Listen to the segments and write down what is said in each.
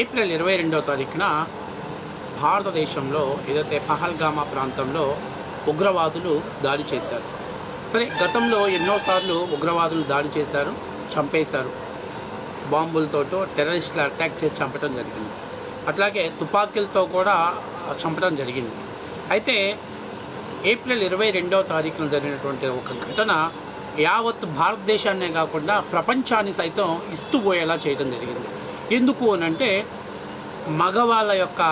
April ఇరవై రెండవ తారీఖున భారతదేశంలో ఏదైతే పహల్గామా ప్రాంతంలో ఉగ్రవాదులు దాడి చేశారు. సరే గతంలో ఎన్నోసార్లు ఉగ్రవాదులు దాడి చేశారు చంపేశారు. బాంబులతోటో టెర్రరిస్టులు అటాక్ చేసి చంపడం జరిగింది. అట్లాగే తుపాకీలతో కూడా చంపడం జరిగింది. అయితే ఏప్రిల్ ఇరవై రెండవ తారీఖున జరిగినటువంటి ఒక ఘటన యావత్ భారతదేశాన్నే కాకుండా ప్రపంచాన్ని సైతం ఇస్తుపోయేలా చేయడం జరిగింది. ఎందుకు అని అంటే మగవాళ్ళ యొక్క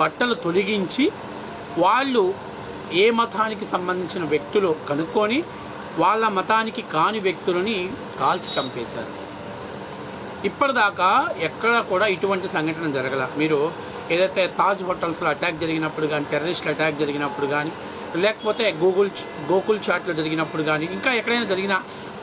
బట్టలు తొలగించి వాళ్ళు ఏ మతానికి సంబంధించిన వ్యక్తులు కనుక్కొని వాళ్ళ మతానికి కాని వ్యక్తులని కాల్చి చంపేశారు. ఇప్పటిదాకా ఎక్కడ కూడా ఇటువంటి సంఘటన జరగల. మీరు ఏదైతే తాజ్ హోటల్స్లో అటాక్ జరిగినప్పుడు కానీ టెర్రరిస్టులు అటాక్ జరిగినప్పుడు కానీ లేకపోతే గూగుల్ గోకుల్ చాట్లో జరిగినప్పుడు కానీ ఇంకా ఎక్కడైనా జరిగిన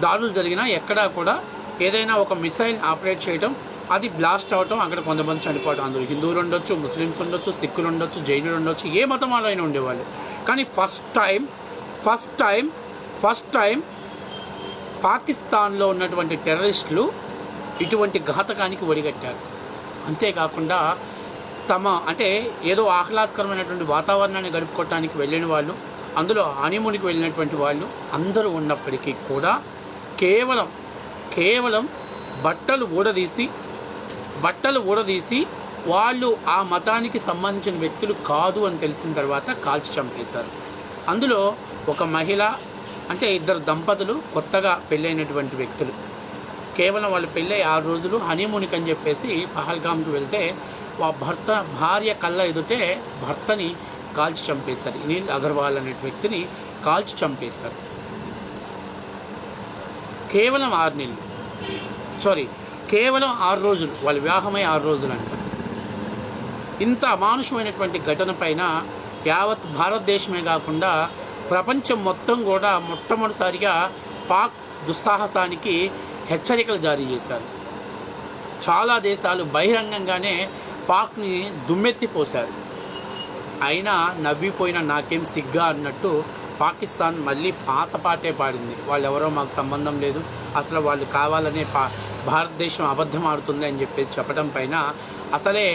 దాడులు జరిగినా ఎక్కడా కూడా ఏదైనా ఒక మిసైల్ ఆపరేట్ చేయడం అది బ్లాస్ట్ అవటం అక్కడ కొంతమంది చనిపోవడం అందరూ హిందువులు ఉండొచ్చు ముస్లిమ్స్ ఉండొచ్చు సిక్కులు ఉండొచ్చు జైనులు ఉండొచ్చు ఏ మతం వాళ్ళైనా ఉండేవాళ్ళు. కానీ first time first time first time పాకిస్తాన్లో ఉన్నటువంటి టెర్రరిస్టులు ఇటువంటి ఘాతకానికి ఒడిగట్టారు అంతేకాకుండా తమ అంటే ఏదో ఆహ్లాదకరమైనటువంటి వాతావరణాన్ని గడుపుకోవటానికి వెళ్ళిన వాళ్ళు అందులో హనీమూన్కి వెళ్ళినటువంటి వాళ్ళు అందరూ ఉన్నప్పటికీ కూడా కేవలం కేవలం బట్టలు ఊడదీసి బట్టలు ఊడదీసి వాళ్ళు ఆ మతానికి సంబంధించిన వ్యక్తులు కాదు అని తెలిసిన తర్వాత కాల్చి చంపేశారు. అందులో ఒక మహిళ అంటే ఇద్దరు దంపతులు కొత్తగా పెళ్ళైనటువంటి వ్యక్తులు. కేవలం వాళ్ళు పెళ్ళై ఆరు రోజులు హనీమూన్కి అని చెప్పేసి పహల్గామ్కి వెళ్తే ఆ భర్త భార్య కళ్ళ ఎదుటే భర్తని కాల్చి చంపేశారు. నీల్ అగర్వాల్ అనే వ్యక్తిని కాల్చి చంపేశారు. కేవలం ఆరు నెలలు. సారీ కేవలం ఆరు రోజులు వాళ్ళ వివాహమై ఆరు రోజులు అంట ఇంత అమానుషమైనటువంటి ఘటన పైన యావత్ భారతదేశమే కాకుండా ప్రపంచం మొత్తం కూడా మొట్టమొదటిసారిగా పాక్ దుస్సాహసానికి హెచ్చరికలు జారీ చేశారు. చాలా దేశాలు బహిరంగంగానే పాక్ని దుమ్మెత్తిపోశారు. అయినా నవ్విపోయిన నాకేం సిగ్గా అన్నట్టు పాకిస్తాన్ మళ్ళీ పాత పాటే పాడింది. వాళ్ళు ఎవరో మాకు సంబంధం లేదు. అసలు వాళ్ళు కావాలనే పా భారతదేశం అబద్ధం ఆడుతుంది అని చెప్పేసి చెప్పడం పైన అసలే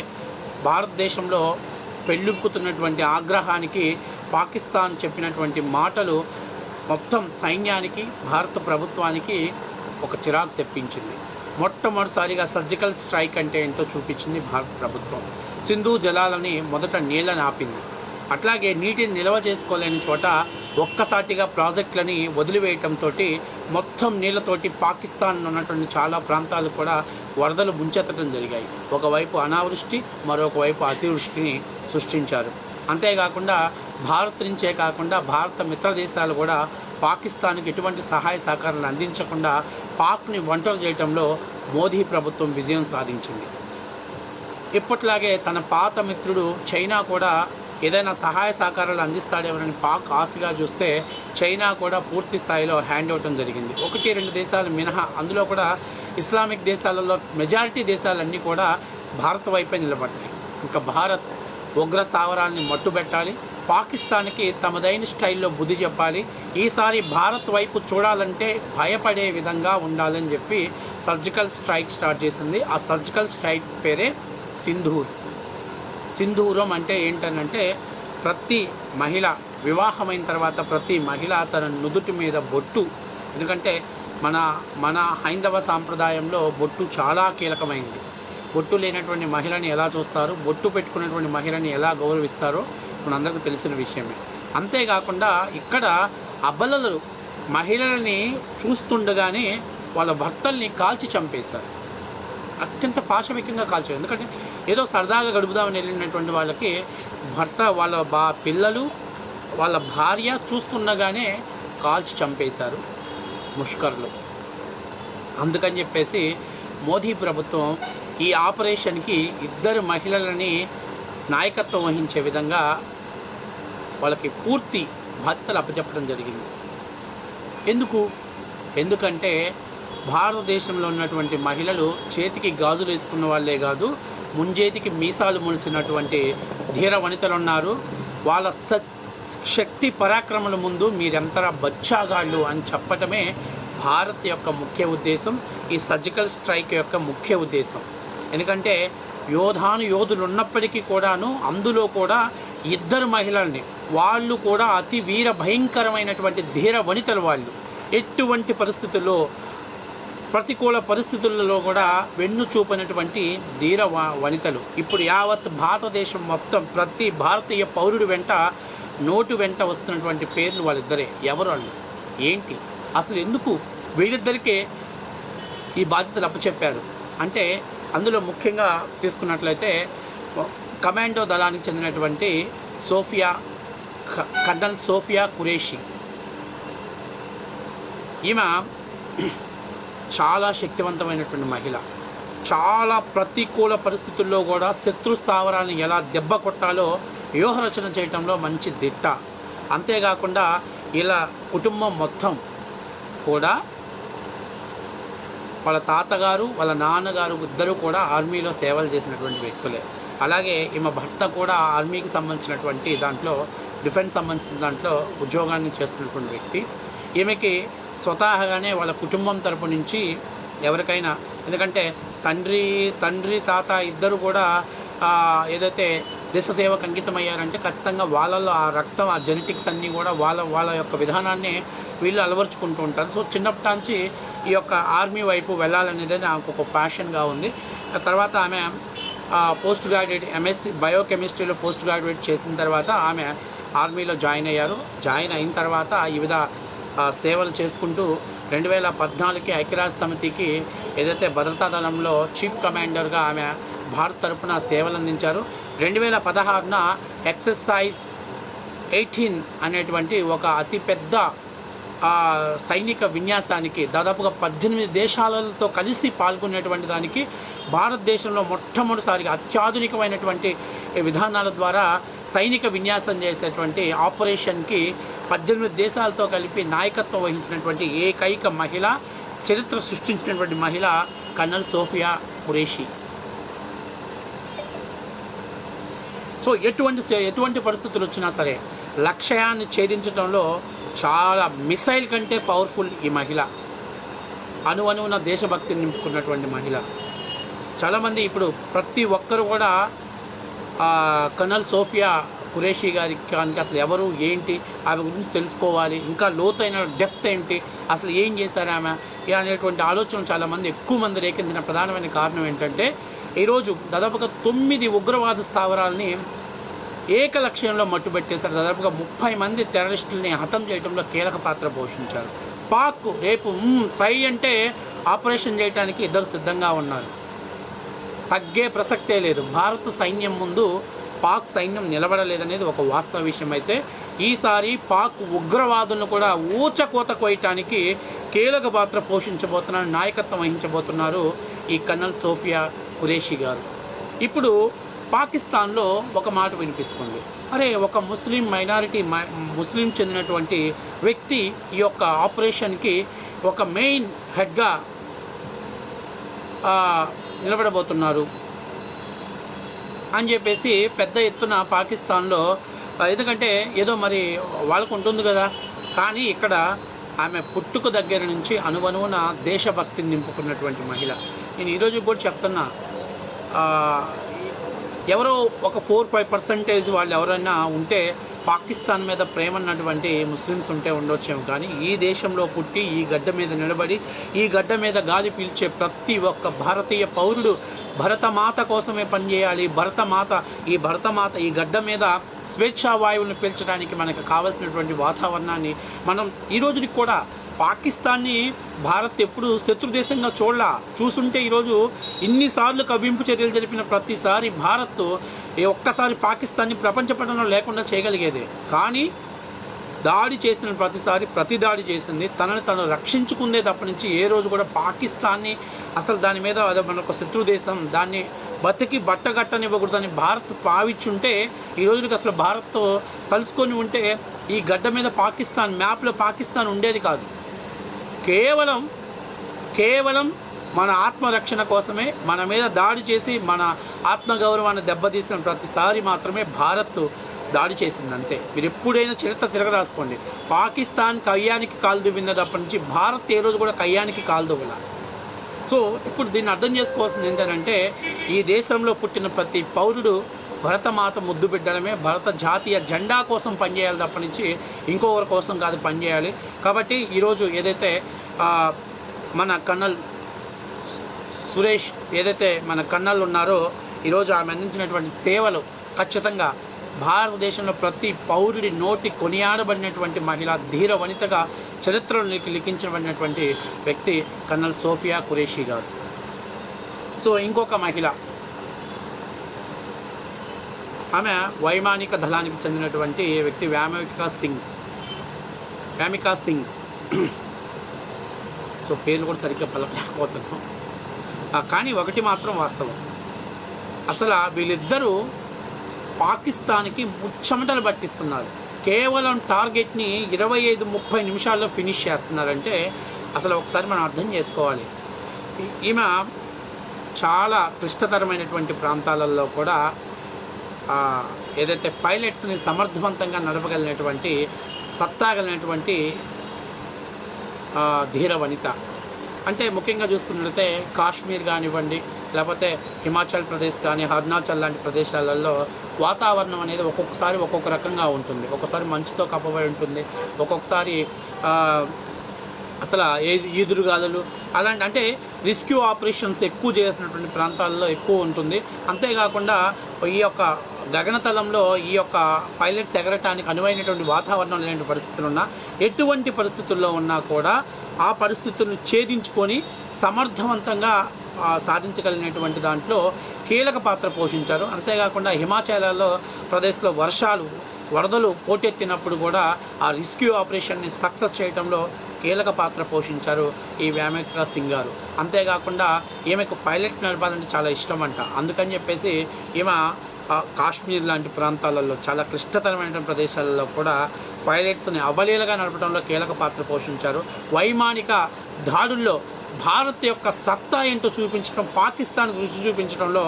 భారతదేశంలో పెళ్ళుక్కుతున్నటువంటి ఆగ్రహానికి పాకిస్తాన్ చెప్పినటువంటి మాటలు మొత్తం సైన్యానికి భారత ప్రభుత్వానికి ఒక చిరాకు తెప్పించింది. మొట్టమొదటిసారిగా సర్జికల్ స్ట్రైక్ అంటే ఏంటో చూపించింది భారత ప్రభుత్వం. సింధు జలాలని మొదట నీళ్ళని ఆపింది. అట్లాగే నీటిని నిల్వ చేసుకోలేని చోట ఒక్కసాటిగా ప్రాజెక్టులని వదిలివేయటంతో మొత్తం నీళ్ళతోటి పాకిస్తాన్ ఉన్నటువంటి చాలా ప్రాంతాలు కూడా వరదలు ముంచెత్తడం జరిగాయి. ఒకవైపు అనావృష్టి మరొకవైపు అతివృష్టిని సృష్టించారు. అంతేకాకుండా భారత్ నుంచే కాకుండా భారత మిత్ర దేశాలు కూడా పాకిస్తాన్కి ఎటువంటి సహాయ సహకారాలు అందించకుండా పాక్ని ఒంటరి చేయడంలో మోదీ ప్రభుత్వం విజయం సాధించింది. ఇప్పట్లాగే తన పాత మిత్రుడు చైనా కూడా ఏదైనా సహాయ సహకారాలు అందిస్తాడేమోనని పాక్ ఆశగా చూస్తే చైనా కూడా పూర్తి స్థాయిలో హ్యాండ్ ఇవ్వటం జరిగింది. ఒకటి రెండు దేశాలు మినహా అందులో కూడా ఇస్లామిక్ దేశాలలో మెజారిటీ దేశాలన్నీ కూడా భారత్ వైపే నిలబడ్డాయి. ఇంకా భారత్ ఉగ్ర స్థావరాల్ని మట్టుబెట్టాలి. పాకిస్తాన్కి తమదైన స్టైల్లో బుద్ధి చెప్పాలి. ఈసారి భారత్ వైపు చూడాలంటే భయపడే విధంగా ఉండాలని చెప్పి సర్జికల్ స్ట్రైక్ స్టార్ట్ చేసింది. ఆ సర్జికల్ స్ట్రైక్ పేరే సింధూర్. సింధూరం అంటే ఏంటనంటే ప్రతి మహిళ వివాహమైన తర్వాత ప్రతి మహిళ తన నుదుటి మీద బొట్టు. ఎందుకంటే మన మన హైందవ సాంప్రదాయంలో బొట్టు చాలా కీలకమైంది. బొట్టు లేనటువంటి మహిళని ఎలా చూస్తారు? బొట్టు పెట్టుకున్నటువంటి మహిళని ఎలా గౌరవిస్తారో మనందరికీ తెలిసిన విషయమే. అంతేకాకుండా ఇక్కడ అబలలు మహిళలని చూస్తుండగానే వాళ్ళ భర్తల్ని కాల్చి చంపేశారు. అత్యంత పాశవికంగా కాల్చారు. ఎందుకంటే ఏదో సరదాగా గడుపుదామని వెళ్ళినటువంటి వాళ్ళకి భర్త వాళ్ళ బా పిల్లలు వాళ్ళ భార్య చూస్తుండగానే కాల్చి చంపేశారు ముష్కర్లు. అందుకని చెప్పేసి మోదీ ప్రభుత్వం ఈ ఆపరేషన్కి ఇద్దరు మహిళలని నాయకత్వం వహించే విధంగా వాళ్ళకి పూర్తి బాధ్యతలు అప్పచెప్పడం జరిగింది. ఎందుకు? ఎందుకంటే భారతదేశంలో ఉన్నటువంటి మహిళలు చేతికి గాజులు వేసుకున్న వాళ్ళే కాదు ముంజేతికి మీసాలు మునిసినటువంటి ధీర వనితలు ఉన్నారు. వాళ్ళ శక్తి పరాక్రమల ముందు మీరెంతరా బచ్చాగాళ్ళు అని చెప్పటమే భారత్ యొక్క ముఖ్య ఉద్దేశం ఈ సర్జికల్ స్ట్రైక్ యొక్క ముఖ్య ఉద్దేశం. ఎందుకంటే యోధాను యోధులు ఉన్నప్పటికీ కూడాను అందులో కూడా ఇద్దరు మహిళల్ని వాళ్ళు కూడా అతి వీర భయంకరమైనటువంటి ధీర వనితలు వాళ్ళు. ఎటువంటి పరిస్థితుల్లో ప్రతికూల పరిస్థితులలో కూడా వెన్ను చూపినటువంటి ధీర వ- వనితలు. ఇప్పుడు యావత్ భారతదేశం మొత్తం ప్రతి భారతీయ పౌరుడి వెంట నోటు వెంట వస్తున్నటువంటి పేర్లు వాళ్ళిద్దరే. ఎవరు వాళ్ళు? ఏంటి? అసలు ఎందుకు వీళ్ళిద్దరికే ఈ బాధ్యతలు అప్పచెప్పారు? అంటే అందులో ముఖ్యంగా తీసుకున్నట్లయితే కమాండో దళానికి చెందినటువంటి సోఫియా కర్నల్ సోఫియా కురేషి. ఈమె చాలా శక్తివంతమైనటువంటి మహిళ. చాలా ప్రతికూల పరిస్థితుల్లో కూడా శత్రు స్థావరాలను ఎలా దెబ్బ కొట్టాలో వ్యూహరచన చేయటంలో మంచి దిట్ట. అంతేకాకుండా ఇలా కుటుంబం మొత్తం కూడా వాళ్ళ తాతగారు వాళ్ళ నాన్నగారు ఇద్దరు కూడా ఆర్మీలో సేవలు చేసినటువంటి వ్యక్తులే. అలాగే ఈమె భర్త కూడా ఆర్మీకి సంబంధించినటువంటి దాంట్లో డిఫెన్స్ సంబంధించిన దాంట్లో ఉద్యోగాన్ని చేస్తున్నటువంటి వ్యక్తి. ఈమెకి స్వతహాగానే వాళ్ళ కుటుంబం తరపు నుంచి ఎవరికైనా ఎందుకంటే తండ్రి తండ్రి తాత ఇద్దరు కూడా ఏదైతే దేశ సేవకు అంకితమయ్యారంటే ఖచ్చితంగా వాళ్ళల్లో ఆ రక్తం ఆ జెనెటిక్స్ అన్నీ కూడా వాళ్ళ వాళ్ళ యొక్క విధానాన్ని వీళ్ళు అలవరుచుకుంటూ ఉంటారు. సో చిన్నప్పటి నుంచి ఈ యొక్క ఆర్మీ వైపు వెళ్ళాలనేది నాకు ఒక ఫ్యాషన్గా ఉంది. తర్వాత ఆమె పోస్ట్ గ్రాడ్యుయేట్ ఎంఎస్సి బయోకెమిస్ట్రీలో పోస్ట్ గ్రాడ్యుయేట్ చేసిన తర్వాత ఆమె ఆర్మీలో జాయిన్ అయ్యారు. జాయిన్ అయిన తర్వాత వివిధ విధ సేవలు చేసుకుంటూ రెండు వేల పద్నాలుగుకి ఐక్యరాజ్య సమితికి ఏదైతే భద్రతా దళంలో చీఫ్ కమాండర్గా ఆమె భారత్ తరపున సేవలు అందించారు. రెండు వేల పదహారున ఎక్సర్సైజ్ ఎయిటీన్ అనేటువంటి ఒక అతిపెద్ద సైనిక విన్యాసానికి దాదాపుగా పద్దెనిమిది దేశాలతో కలిసి పాల్గొనేటువంటి దానికి భారతదేశంలో మొట్టమొదటిసారిగా అత్యాధునికమైనటువంటి విధానాల ద్వారా సైనిక విన్యాసం చేసేటువంటి ఆపరేషన్కి పద్దెనిమిది దేశాలతో కలిపి నాయకత్వం వహించినటువంటి ఏకైక మహిళ చరిత్ర సృష్టించినటువంటి మహిళ కర్నల్ సోఫియా ఖురేషి. సో ఎటువంటి ఎటువంటి పరిస్థితులు వచ్చినా సరే లక్ష్యాన్ని ఛేదించడంలో చాలా మిసైల్ కంటే పవర్ఫుల్ ఈ మహిళ. అణు దేశభక్తిని నింపుకున్నటువంటి మహిళ. చాలామంది ఇప్పుడు ప్రతి ఒక్కరు కూడా కర్నల్ సోఫియా ఖురేషి గారి కానీ అసలు ఎవరు ఏంటి ఆమె గురించి తెలుసుకోవాలి ఇంకా లోతైన డెప్త్ ఏంటి అసలు ఏం చేశారు ఆమె ఇలా అనేటువంటి ఆలోచన చాలామంది ఎక్కువ మంది రేకెత్తిన ప్రధానమైన కారణం ఏంటంటే ఈరోజు దాదాపుగా తొమ్మిది ఉగ్రవాద స్థావరాలని ఏక లక్ష్యంలో మట్టుబెట్టేశారు. దాదాపుగా ముప్పై మంది టెర్రరిస్టుల్ని హతం చేయడంలో కీలక పాత్ర పోషించారు. పాక్ రేపు సై అంటే ఆపరేషన్ చేయడానికి ఇద్దరు సిద్ధంగా ఉన్నారు. తగ్గే ప్రసక్తే లేదు. భారత సైన్యం ముందు పాక్ సైన్యం నిలబడలేదనేది ఒక వాస్తవ విషయం అయితే ఈసారి పాక్ ఉగ్రవాదులను కూడా ఊచకోత కోయటానికి కీలక పాత్ర పోషించబోతున్నారు నాయకత్వం వహించబోతున్నారు ఈ కర్నల్ సోఫియా ఖురేషి గారు. ఇప్పుడు పాకిస్తాన్లో ఒక మాట వినిపిస్తుంది. అరే ఒక ముస్లిం మైనారిటీ మై- ముస్లిం చెందినటువంటి వ్యక్తి ఈ యొక్క ఆపరేషన్కి ఒక మెయిన్ హెడ్గా నిలబడబోతున్నారు అని చెప్పేసి పెద్ద ఎత్తున పాకిస్తాన్లో ఎందుకంటే ఏదో మరి వాళ్ళకు ఉంటుంది కదా. కానీ ఇక్కడ ఆమె పుట్టుకు దగ్గర నుంచి అనువనువున దేశభక్తిని నింపుకున్నటువంటి మహిళ. నేను ఈరోజు కూడా చెప్తున్నా ఎవరో ఒక ఫోర్ ఫైవ్ పర్సంటేజ్ వాళ్ళు ఎవరైనా ఉంటే పాకిస్తాన్ మీద ప్రేమ అన్నటువంటి ముస్లిమ్స్ ఉంటే ఉండొచ్చేమో కానీ ఈ దేశంలో పుట్టి ఈ గడ్డ మీద నిలబడి ఈ గడ్డ మీద గాలి పీల్చే ప్రతి ఒక్క భారతీయ పౌరుడు భరతమాత కోసమే పనిచేయాలి భరతమాత ఈ భరతమాత ఈ గడ్డ మీద స్వేచ్ఛా వాయువులను పీల్చడానికి మనకు కావలసినటువంటి వాతావరణాన్ని మనం ఈ రోజుకి కూడా పాకిస్తాన్ని భారత్ ఎప్పుడు శత్రు దేశంగా చూసుంటే ఈరోజు ఇన్నిసార్లు కవ్వింపు చర్యలు జరిపిన ప్రతిసారి భారత్ ఏ ఒక్కసారి పాకిస్తాన్ని ప్రపంచ పట్టణంలో లేకుండా చేయగలిగేది. కానీ దాడి చేసిన ప్రతిసారి ప్రతి దాడి చేసింది తనని తను రక్షించుకుందే తప్ప నుంచి ఏ రోజు కూడా పాకిస్తాన్ని అసలు దాని మీద అదే మనకు శత్రు దేశం దాన్ని బతికి బట్టగట్టనివ్వకూడదని భారత్ భావించుంటే ఈ రోజుకి అసలు భారత్తో కలుసుకొని ఉంటే ఈ గడ్డ మీద పాకిస్తాన్ మ్యాప్లో పాకిస్తాన్ ఉండేది కాదు. కేవలం కేవలం మన ఆత్మరక్షణ కోసమే మన మీద దాడి చేసి మన ఆత్మగౌరవాన్ని దెబ్బతీసిన ప్రతిసారి మాత్రమే భారత్ దాడి చేసింది అంతే మీరు ఎప్పుడైనా చరిత్ర తిరగరాసుకోండి. పాకిస్తాన్ కయ్యానికి కాలు దువ్వినప్పటి నుంచి భారత్ ఏ రోజు కూడా కయ్యానికి కాలు దువ్వల. సో ఇప్పుడు దీన్ని అర్థం చేసుకోవాల్సింది ఏంటంటే ఈ దేశంలో పుట్టిన ప్రతి పౌరుడు భరతమాత ముద్దు బిడ్డలమే భరత జాతీయ జెండా కోసం పనిచేయాలి తప్ప నుంచి ఇంకొకరి కోసం కాదు పనిచేయాలి. కాబట్టి ఈరోజు ఏదైతే మన కన్నల్ సురేష్ ఏదైతే మన కన్నల్ ఉన్నారో ఈరోజు ఆమె అందించినటువంటి సేవలు ఖచ్చితంగా భారతదేశంలో ప్రతి పౌరుడి నోటి కొనియాడబడినటువంటి మహిళ ధీర వనితగా చరిత్రలోకి లిఖించబడినటువంటి వ్యక్తి కన్నల్ సోఫియా ఖురేషి గారు. సో ఇంకొక మహిళ ఆమె వైమానిక దళానికి చెందినటువంటి వ్యక్తి వ్యామికా సింగ్. వ్యామికా సింగ్. సో పేర్లు కూడా సరిగ్గా పలకలేకపోతున్నాం. కానీ ఒకటి మాత్రం వాస్తవం. అసలు వీళ్ళిద్దరూ పాకిస్తాన్కి ముచ్చమటలు పట్టిస్తున్నారు. కేవలం టార్గెట్ని ఇరవై ఐదు ముప్పై నిమిషాల్లో ఫినిష్ చేస్తున్నారంటే అసలు ఒకసారి మనం అర్థం చేసుకోవాలి. ఈమె చాలా క్లిష్టతరమైనటువంటి ప్రాంతాలలో కూడా ఏదైతే పైలట్స్ని సమర్థవంతంగా నడపగలిగినటువంటి సత్తాగలిగినటువంటి ధీర వనిత. అంటే ముఖ్యంగా చూసుకున్నట్లయితే కాశ్మీర్ కానివ్వండి లేకపోతే హిమాచల్ ప్రదేశ్ కానీ అరుణాచల్ లాంటి ప్రదేశాలలో వాతావరణం అనేది ఒక్కొక్కసారి ఒక్కొక్క రకంగా ఉంటుంది. ఒక్కొక్కసారి మంచుతో కప్పబడి ఉంటుంది. ఒక్కొక్కసారి అసలు ఏది ఈదురుగాలులు అలాంటి అంటే రెస్క్యూ ఆపరేషన్స్ ఎక్కువ చేసినటువంటి ప్రాంతాల్లో ఎక్కువ ఉంటుంది. అంతేకాకుండా ఈ యొక్క గగనతలంలో ఈ యొక్క పైలట్స్ ఎగరటానికి అనువైనటువంటి వాతావరణం లేని పరిస్థితులు ఉన్నా ఎటువంటి పరిస్థితుల్లో ఉన్నా కూడా ఆ పరిస్థితులను ఛేదించుకొని సమర్థవంతంగా సాధించగలిగినటువంటి దాంట్లో కీలక పాత్ర పోషించారు. అంతేకాకుండా హిమాచలాల్లో ప్రదేశ్లో వర్షాలు వరదలు పోటెత్తినప్పుడు కూడా ఆ రెస్క్యూ ఆపరేషన్ని సక్సెస్ చేయడంలో కీలక పాత్ర పోషించారు ఈ వ్యామిక సింగ్ గారు. అంతేకాకుండా ఈమెకు పైలట్స్ నడపాలంటే చాలా ఇష్టం అంట అందుకని చెప్పేసి ఈమె కాశ్మీర్ లాంటి ప్రాంతాలలో చాలా క్లిష్టతరమైన ప్రదేశాలలో కూడా పైలట్స్ని అవలీలగా నడపడంలో కీలక పాత్ర పోషించారు. వైమానిక దాడుల్లో భారత్ యొక్క సత్తా ఏంటో చూపించడం పాకిస్తాన్ రుచి చూపించడంలో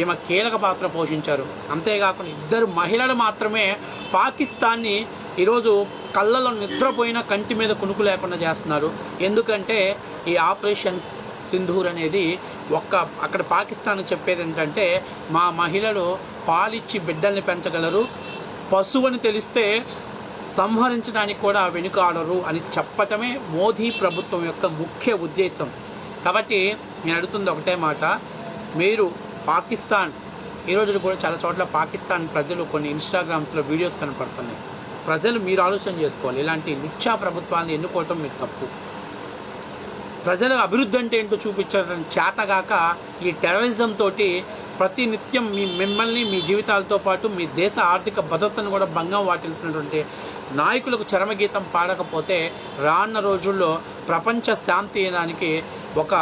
ఈమె కీలక పాత్ర పోషించారు. అంతేకాకుండా ఇద్దరు మహిళలు మాత్రమే పాకిస్తాన్ని ఈరోజు కళ్ళలో నిద్రపోయిన కంటి మీద కునుకు లేకుండా చేస్తున్నారు. ఎందుకంటే ఈ ఆపరేషన్స్ సింధూర్ అనేది ఒక్క అక్కడ పాకిస్తాన్ చెప్పేది ఏంటంటే మా మహిళలు పాలిచ్చి బిడ్డల్ని పెంచగలరు పశువుని తెలిస్తే సంహరించడానికి కూడా వెనుకాడరు అని చెప్పటమే మోదీ ప్రభుత్వం యొక్క ముఖ్య ఉద్దేశం. కాబట్టి నేను అడుగుతుంది ఒకటే మాట మీరు పాకిస్తాన్ ఈరోజు కూడా చాలా చోట్ల పాకిస్తాన్ ప్రజలు కొన్ని ఇన్స్టాగ్రామ్స్లో వీడియోస్ కనపడుతున్నాయి. ప్రజలు మీరు ఆలోచన చేసుకోవాలి ఇలాంటి లుచ్చా ప్రభుత్వాన్ని ఎన్నుకోవటం మీకు తప్పు. ప్రజల అభివృద్ధి అంటే ఏంటో చూపించడం చేతగాక ఈ టెర్రరిజం తోటి ప్రతి నిత్యం మీ మిమ్మల్ని మీ జీవితాలతో పాటు మీ దేశ ఆర్థిక భద్రతను కూడా భంగం వాటిల్తున్నటువంటి నాయకులకు చరమగీతం పాడకపోతే రానున్న రోజుల్లో ప్రపంచ శాంతి దానికి ఒక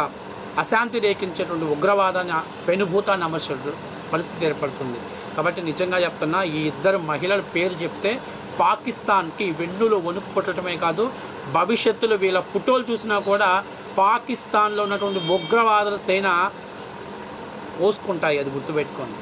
అశాంతి రేకించేటువంటి ఉగ్రవాదాన్ని పెనుభూతాన్ని అమర్చే పరిస్థితి ఏర్పడుతుంది. కాబట్టి నిజంగా చెప్తున్నా ఈ ఇద్దరు మహిళల పేరు చెప్తే పాకిస్తాన్కి వెన్నులో వణుకు పుట్టడమే కాదు భవిష్యత్తులో వీళ్ళ ఫోటోలు చూసినా కూడా పాకిస్తాన్లో ఉన్నటువంటి ఉగ్రవాదుల సేన కోసుకుంటాయి అది గుర్తుపెట్టుకోండి.